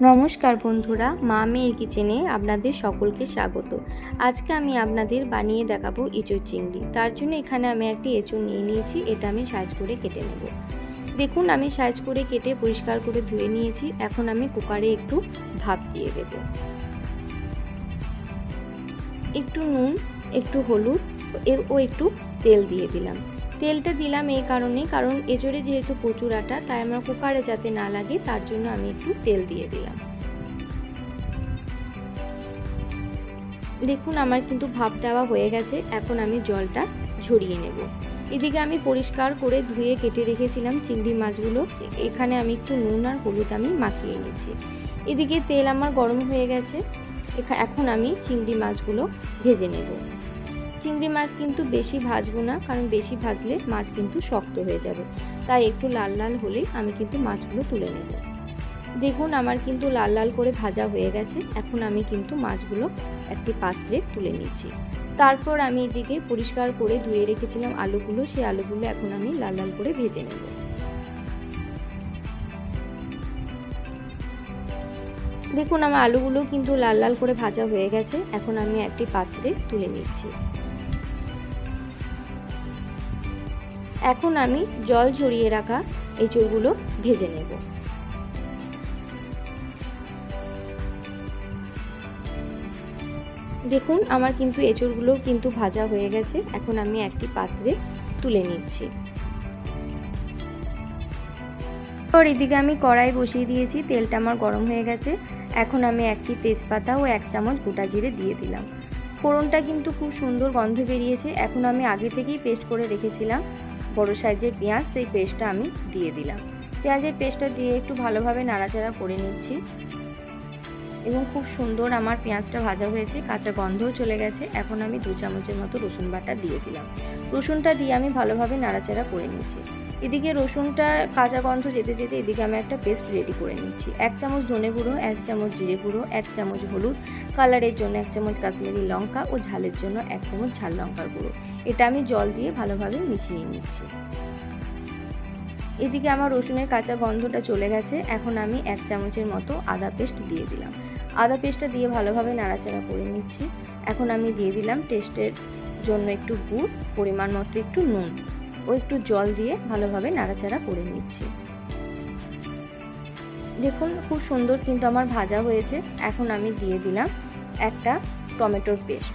নমস্কার বন্ধুরা, মা মেয়ের কিচেনে আপনাদের সকলকে স্বাগত। আজকে আমি আপনাদের বানিয়ে দেখাবো এঁচোর চিংড়ি। তার জন্য এখানে আমি একটি এঁচোর নিয়ে নিয়েছি, এটা আমি সাইজ করে কেটে নেব। দেখুন, আমি সাইজ করে কেটে পরিষ্কার করে ধুয়ে নিয়েছি। এখন আমি কুকারে একটু ভাপ দিয়ে দেব। একটু নুন, একটু হলুদ ও একটু তেল দিয়ে দিলাম। তেলটা দিলাম এই কারণে কারণ এঁচড়ে যেহেতু প্রচুর আটা, তাই আমার কুকারে যাতে না লাগে, তার জন্য আমি একটু তেল দিয়ে দিলাম। দেখুন, আমার কিন্তু ভাপ দেওয়া হয়ে গেছে, এখন আমি জলটা ঝরিয়ে নেব। এদিকে আমি পরিষ্কার করে ধুয়ে কেটে রেখেছিলাম চিংড়ি মাছগুলো, এখানে আমি একটু নুন আর হলুদ আমি মাখিয়ে নিচ্ছি। এদিকে তেল আমার গরম হয়ে গেছে, এখা- এখন আমি চিংড়ি মাছগুলো ভেজে নেব। চিংড়ি মাছ কিন্তু বেশি ভাজবো না, কারণ বেশি ভাজলে মাছ কিন্তু শক্ত হয়ে যাবে। তাই একটু লাল লাল হলেই আমি কিন্তু মাছগুলো তুলে নেব। দেখুন, আমার কিন্তু লাল লাল করে ভাজা হয়ে গেছে। এখন আমি কিন্তু মাছগুলো একটি পাত্রে তুলে নিচ্ছি। তারপর আমি এদিকে পরিষ্কার করে ধুয়ে রেখেছিলাম আলুগুলো। সেই আলুগুলো এখন আমি লাল লাল করে ভেজে নেব। দেখুন, আমার আলুগুলো কিন্তু লাল লাল করে ভাজা হয়ে গেছে। এখন আমি একটি পাত্রে তুলে নিচ্ছি। এখন আমি জল ঝরিয়ে রাখা এঁচড়গুলো ভেজে নেব। দেখুন, আমার কিন্তু এঁচড়গুলো কিন্তু ভাজা হয়ে গেছে। এখন আমি একটি পাত্রে তুলে নিচ্ছি। আর এদিকে আমি কড়াই বসিয়ে দিয়েছি, তেলটা আমার গরম হয়ে গেছে। এখন আমি একটি তেজপাতা ও এক চামচ গোটা জিরে দিয়ে দিলাম। ফোড়নটা কিন্তু খুব সুন্দর গন্ধ বেরিয়েছে। এখন আমি আগে থেকেই পেস্ট করে রেখেছিলাম। বড় সাইজের পেঁয়াজ, সেই পেস্টটা আমি দিয়ে দিলাম। পেঁয়াজের পেস্টটা দিয়ে একটু ভালোভাবে নাড়াচাড়া করে নিচ্ছি। এবং খুব সুন্দর আমার পেঁয়াজটা ভাজা হয়েছে, কাঁচা গন্ধও চলে গেছে। এখন আমি দু চামচের মতো রসুন বাটা দিয়ে দিলাম। রসুনটা দিয়ে আমি ভালোভাবে নাড়াচাড়া করে নিচ্ছি। এদিকে রসুনটা কাঁচা গন্ধ যেতে যেতে এদিকে আমি একটা পেস্ট রেডি করে নিচ্ছি। এক চামচ ধনে গুঁড়ো, এক চামচ জিরে গুঁড়ো, এক চামচ হলুদ, কালারের জন্য এক চামচ কাশ্মীরি লঙ্কা ও ঝালের জন্য এক চামচ ঝাল লঙ্কার গুঁড়ো। এটা আমি জল দিয়ে ভালোভাবে মিশিয়ে নিচ্ছি। এদিকে আমার রসুনের কাঁচা গন্ধটা চলে গেছে। এখন আমি এক চামচের মতো আদা পেস্ট দিয়ে দিলাম। আদা পেস্টটা দিয়ে ভালোভাবে নাড়াচাড়া করে নিচ্ছি। এখন আমি দিয়ে দিলাম টেস্টের জন্য একটু গুড়, পরিমাণ মতো একটু নুন ও একটু জল দিয়ে ভালোভাবে নাড়াচাড়া করে নিচ্ছি। দেখুন, খুব সুন্দর কিন্তু আমার ভাজা হয়েছে। এখন আমি দিয়ে দিলাম একটা টমেটোর পেস্ট।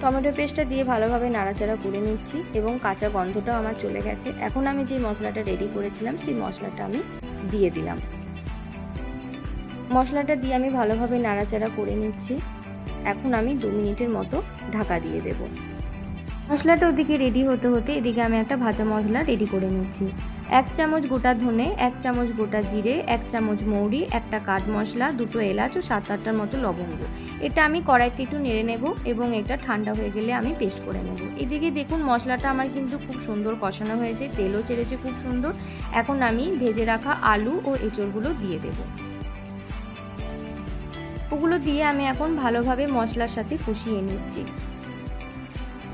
টমেটো পেস্টটা দিয়ে ভালোভাবে নাড়াচাড়া করে নিচ্ছি এবং কাঁচা গন্ধটাও আমার চলে গেছে। এখন আমি যে মশলাটা রেডি করেছিলাম, সেই মশলাটা আমি দিয়ে দিলাম। মশলাটা দিয়ে আমি ভালোভাবে নাড়াচাড়া করে নিচ্ছি। এখন আমি দু মিনিটের মতো ঢাকা দিয়ে দেব। মশলাটা ওদিকে রেডি হতে হতে এদিকে আমি একটা ভাজা মশলা রেডি করে নিচ্ছি। এক চামচ গোটা ধনে, এক চামচ গোটা জিরে, এক চামচ মৌরি, একটা কাঠ মশলা, দুটো এলাচ ও সাত আটটার মতো লবঙ্গ। এটা আমি কড়াইতে একটু নেড়ে নেব এবং এটা ঠান্ডা হয়ে গেলে আমি পেস্ট করে নেব। এদিকে দেখুন মশলাটা আমার কিন্তু খুব সুন্দর কষানো হয়েছে, তেলও ছেড়েছে খুব সুন্দর। এখন আমি ভেজে রাখা আলু ও এঁচড়গুলো দিয়ে দেব। ওগুলো দিয়ে আমি এখন ভালোভাবে মশলার সাথে কষিয়ে নিচ্ছি।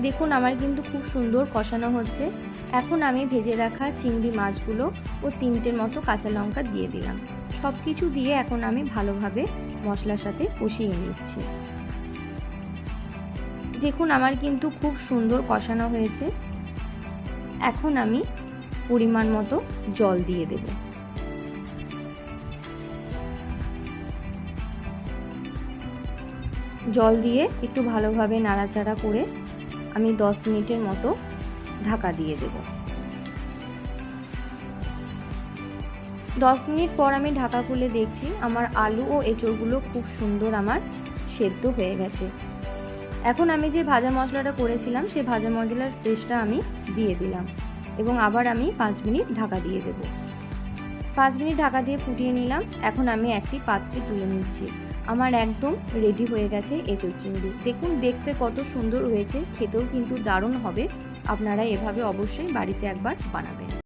দেখুন, আমার কিন্তু খুব সুন্দর কষানো হচ্ছে। এখন আমি ভেজে রাখা চিংড়ি মাছগুলো ও তিনটের মতো কাঁচা লঙ্কা দিয়ে দিলাম। সব কিছু দিয়ে এখন আমি ভালোভাবে মশলার সাথে কষিয়ে নিচ্ছি। দেখুন, আমার কিন্তু খুব সুন্দর কষানো হয়েছে। এখন আমি পরিমাণ মতো জল দিয়ে দেব। জল দিয়ে একটু ভালোভাবে নাড়াচাড়া করে আমি দশ মিনিটের মতো ঢাকা দিয়ে দেব। দশ মিনিট পর আমি ঢাকা খুলে দেখছি আমার আলু ও এঁচড়গুলো খুব সুন্দর আমার সেদ্ধ হয়ে গেছে। এখন আমি যে ভাজা মশলাটা করেছিলাম, সেই ভাজা মশলার পেস্টটা আমি দিয়ে দিলাম এবং আবার আমি পাঁচ মিনিট ঢাকা দিয়ে দেব। পাঁচ মিনিট ঢাকা দিয়ে ফুটিয়ে নিলাম। এখন আমি একটি পাত্রে তুলে নিচ্ছি। আমার একদম রেডি হয়ে গেছে এঁচোর চিংড়ি দেখুন, দেখতে কত সুন্দর হয়েছে, খেতেও কিন্তু দারুণ হবে। আপনারা এভাবে অবশ্যই বাড়িতে একবার বানাবেন।